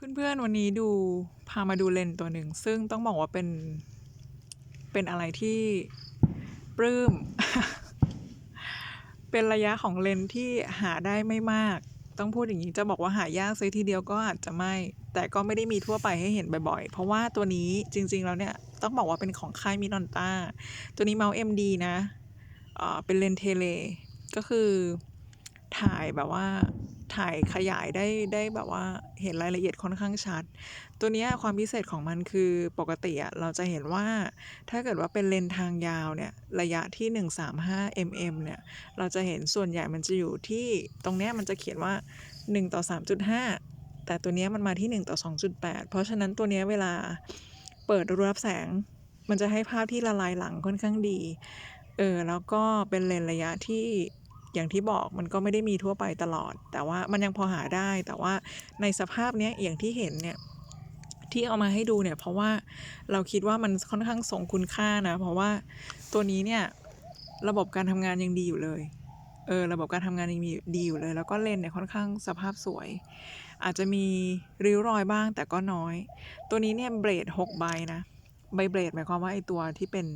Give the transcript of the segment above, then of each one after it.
เพื่อนๆวันนี้ดูพามาดูเลนตัวหนึ่ง ซึ่งต้องบอกว่าเป็น เป็นอะไรที่ปลื้ม เป็นระยะของเลนที่หาได้ไม่มาก ต้องพูดอย่างนี้จะบอกว่าหายากซื้อทีเดียวก็อาจจะไม่ แต่ก็ไม่ได้มีทั่วไปให้เห็นบ่อยๆ เพราะว่าตัวนี้จริงๆแล้วเนี่ย ต้องบอกว่าเป็นของค่ายมินอนต้า ตัวนี้เมาส์ MD นะเอ่อเป็นเลนเทเล ก็คือถ่ายแบบว่า ถ่ายขยายได้ได้แบบว่าเห็นรายละเอียดค่อนข้างชัด ตัวนี้ความพิเศษของมันคือปกติอะเราจะเห็นว่าถ้าเกิดว่าเป็นเลนทางยาวเนี่ยระยะที่ 135 mm เนี่ยเราจะเห็นส่วนใหญ่มันจะอยู่ที่ตรงนี้มันจะเขียนว่า 1 ต่อ 3.5 แต่ตัวนี้มันมาที่ 1 ต่อ 2.8 เพราะฉะนั้นตัวนี้เวลาเปิดรูรับแสง มันจะให้ภาพที่ละลายหลังค่อนข้างดีเออแล้วก็เป็นเลนระยะที่ อย่างที่บอกมันก็ไม่ได้มีทั่วไปตลอด แต่ว่ามันยังพอหาได้ แต่ว่าในสภาพเนี้ยอย่างที่เห็นเนี่ยที่เอามาให้ดูเนี่ยเพราะว่าเราคิดว่ามันค่อนข้างทรงคุณค่านะ เพราะว่าตัวนี้เนี่ยระบบการทำงานยังดีอยู่เลยเออระบบการทำงานยังมีดีอยู่เลย แล้วก็เลนเนี่ยค่อนข้างสภาพสวย อาจจะมีริ้วรอยบ้างแต่ก็น้อย ตัวนี้เนี่ยเบรดหกใบนะใบเบรดหมายความว่าไอตัวที่เป็น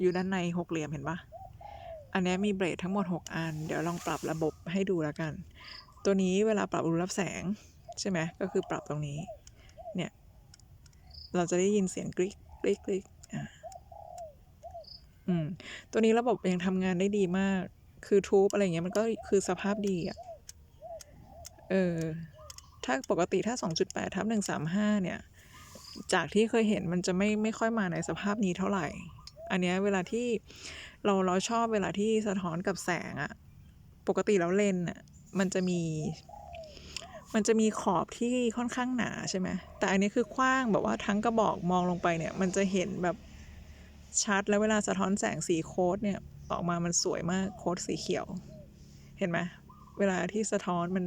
อยู่ด้านในหกเหลี่ยมเห็นปะ อันนี้มีเบรดทั้งหมด 6 อัน เดี๋ยวลองปรับระบบให้ดูแล้วกัน ตัวนี้เวลาปรับรูรับแสงใช่ไหมก็คือปรับตรงนี้ เนี่ย เราจะได้ยินเสียงกริ๊กกริ๊กกริ๊กอ่าอืม ตัวนี้ระบบยังทำงานได้ดีมาก คือทูบอะไรเงี้ยมันก็คือสภาพดีอะ เออ ถ้าปกติถ้า 2.8ทับ135 เนี่ย จากที่เคยเห็นมันจะไม่ไม่ค่อยมาในสภาพนี้เท่าไหร่ อันเนี้ยเวลาที่เราเราชอบเวลาที่สะท้อนกับแสงอะปกติแล้วเลนส์อะมันจะมี มันจะมีขอบที่ค่อนข้างหนาใช่ไหมแต่อันนี้คือกว้างแบบว่าทั้งกระบอกมองลงไปเนี่ย มันจะเห็นแบบชัดแล้วเวลาสะท้อนแสงสีโค้ดเนี่ยออกมามันสวยมากโค้ดสีเขียว เห็นไหมเวลาที่สะท้อนมัน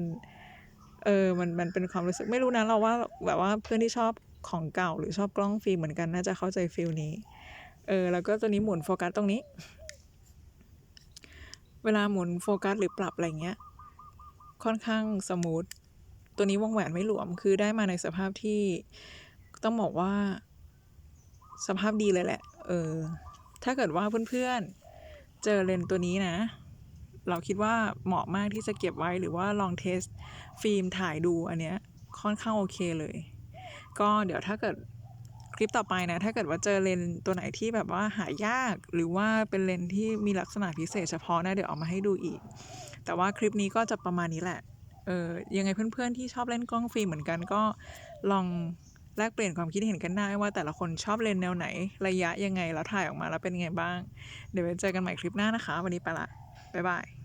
เออมันมันเป็นความรู้สึกไม่รู้นะเราว่าแบบว่าเพื่อนที่ชอบของเก่าหรือชอบกล้องฟิล์มเหมือนกันน่าจะเข้าใจฟิลนี้ เออแล้วก็ตัวนี้หมุนโฟกัสตรงนี้ เวลาหมุนโฟกัสหรือปรับอะไรเงี้ย ค่อนข้างสมูท ตัวนี้วงแหวนไม่หลวม คือได้มาในสภาพที่ต้องบอกว่า สภาพดีเลยแหละ เออ ถ้าเกิดว่าเพื่อนๆ เจอเลนตัวนี้นะ เราคิดว่าเหมาะมากที่จะเก็บไว้หรือว่าลองเทสฟิล์มถ่ายดูอันเนี้ยค่อนข้างโอเคเลย ก็เดี๋ยวถ้าเกิด คลิปต่อไปนะ ถ้าเกิดว่าเจอเลนตัวไหนที่แบบว่าหายาก หรือว่าเป็นเลนที่มีลักษณะพิเศษเฉพาะนะ เดี๋ยวเอามาให้ดูอีก แต่ว่าคลิปนี้ก็จะประมาณนี้แหละ เออยังไงเพื่อนๆ ที่ชอบเล่นกล้องฟิล์มเหมือนกันก็ลองแลกเปลี่ยนความคิดเห็นกันได้ว่าแต่ละคนชอบเลนแนวไหน ระยะยังไงแล้วถ่ายออกมาแล้วเป็นยังไงบ้าง เดี๋ยวไว้เจอกันใหม่คลิปหน้านะคะ วันนี้ไปละบ๊ายบาย